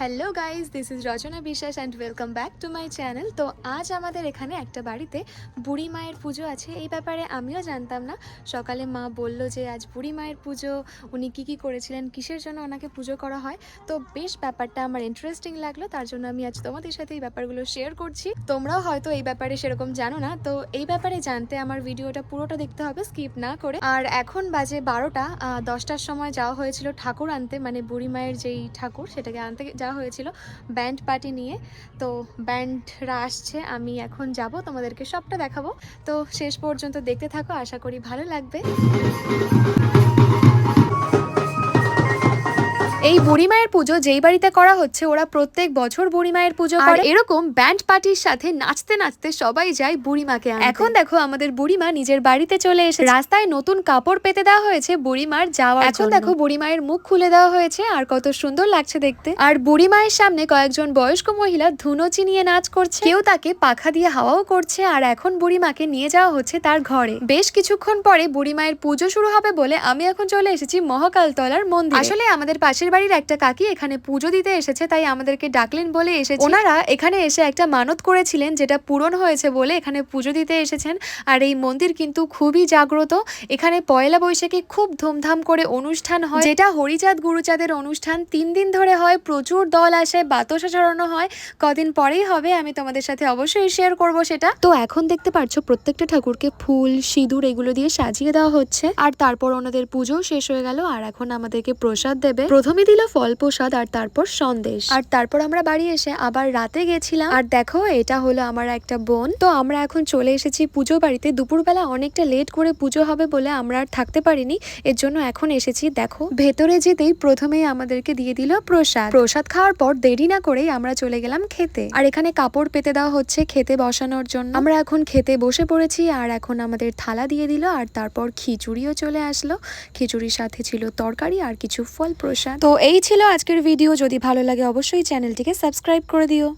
Hello guys this is Rachna Biswas and welcome back to my channel তো আজ আমাদের এখানে একটা বাড়িতে বুড়ি মায়ের পুজো আছে। এই ব্যাপারে আমিও জানতাম না। সকালে মা বলল যে, আজ বুড়ি মায়ের পুজো। উনি কী কী করেছিলেন? কিসের জন্য ওনাকে পুজো করা হয়? তো বেশ ব্যাপারটা আমার ইন্টারেস্টিং লাগল। তার জন্য আমি আজ তোমাদের সাথে এই ব্যাপারগুলো শেয়ার করছি। তোমরাও হয়তো এই ব্যাপারে সেরকম জানো না। তো এই ব্যাপারে জানতে আমার ভিডিওটা পুরোটা দেখতে হবে স্কিপ না করে। আর এখন বাজে বারোটা দশটার সময় যাওয়া হয়েছিল ঠাকুর আনতে। মানে বুড়ি মায়ের যেই ঠাকুর, সেটাকে আনতে যাওয়া হয়েছিল ব্যান্ড পার্টি নিয়ে। তো ব্যান্ডরা আসছে, আমি এখন যাব, তোমাদেরকে সবটা দেখাবো। তো শেষ পর্যন্ত দেখতে থাকো, আশা করি ভালো লাগবে। এই বুড়ি মায়ের পুজো যেই বাড়িতে করা হচ্ছে ওরা প্রত্যেক বছর বুড়ি মায়ের পুজো করে। এরকম ব্যান্ড পার্টির সাথে নাচতে নাচতে সবাই যায় বুড়ি মাকে এখন দেখো আমাদের বুড়ি মা নিজের বাড়িতে চলে এসে রাস্তায় নতুন কাপড় পেতে দেওয়া হয়েছে বুড়ি মার যাওয়ার এখন দেখো বুড়ি মায়ের মুখ খুলে দেওয়া হয়েছে আর কত সুন্দর লাগছে দেখতে। আর বুড়ি মায়ের সামনে কয়েকজন বয়স্ক মহিলা ধুনো চিনিয়ে নাচ করছে। কেউ তাকে পাখা দিয়ে হাওয়াও করছে আর এখন বুড়ি মাকে নিয়ে যাওয়া হচ্ছে তার ঘরে। বেশ কিছুক্ষণ পরে বুড়ি মায়ের পুজো শুরু হবে বলে আমি এখন চলে এসেছি মহাকালতলার মন্দির। আসলে আমাদের পাশের বাড়ির একটা কাকি এখানে পুজো দিতে এসেছে তাই আমাদেরকে ডাকলেন বলে এসেছে। ওনারা এখানে এসে একটা মানত করেছিলেন যেটা পূরণ হয়েছে বলে এখানে পুজো দিতে এসেছেন। আর এই মন্দির কিন্তু খুবই জাগ্রত। এখানে পয়লা বৈশাখে খুব ধুমধাম করে অনুষ্ঠান হয়। যেটা হরিচাঁদ গুরুচাঁদের অনুষ্ঠান। তিন দিন ধরে হয় প্রচুর দল আসে বাতাসা চড়ানো হয়। কদিন পরেই হবে আমি তোমাদের সাথে অবশ্যই শেয়ার করব সেটা। তো এখন দেখতে পারছ প্রত্যেকটা ঠাকুরকে ফুল সিঁদুর এগুলো দিয়ে সাজিয়ে দেওয়া হচ্ছে। আর তারপর ওনাদের পুজো শেষ হয়ে গেল আর এখন আমাদেরকে প্রসাদ দেবে। প্রথমে দিল ফল প্রসাদ আর তারপর সন্দেশ। আর তারপর আমরা বাড়ি এসে আবার রাতে গেছিলাম। আর দেখো, এটা হলো আমার একটা বোন। তো আমরা এখন চলে এসেছি পুজো বাড়িতে। দুপুরবেলা অনেকটা লেট করে পুজো হবে বলে আমরা আর থাকতে পারিনি। এর জন্য এখন এসেছি, দেখো। ভেতরে যেতেই প্রথমেই আমাদেরকে দিয়ে দিল প্রসাদ। প্রসাদ খাওয়ার পর দেরি না করেই আমরা চলে গেলাম খেতে। আর এখানে কাপড় পেতে দেওয়া হচ্ছে খেতে বসানোর জন্য। আমরা এখন খেতে বসে পড়েছি আর এখন আমাদের থালা দিয়ে দিল। আর তারপর খিচুড়িও চলে আসলো। খিচুড়ির সাথে ছিল তরকারি আর কিছু ফল প্রসাদ তো এই ছিল আজকের ভিডিও যদি ভালো লাগে অবশ্যই চ্যানেলটিকে সাবস্ক্রাইব করে দিও।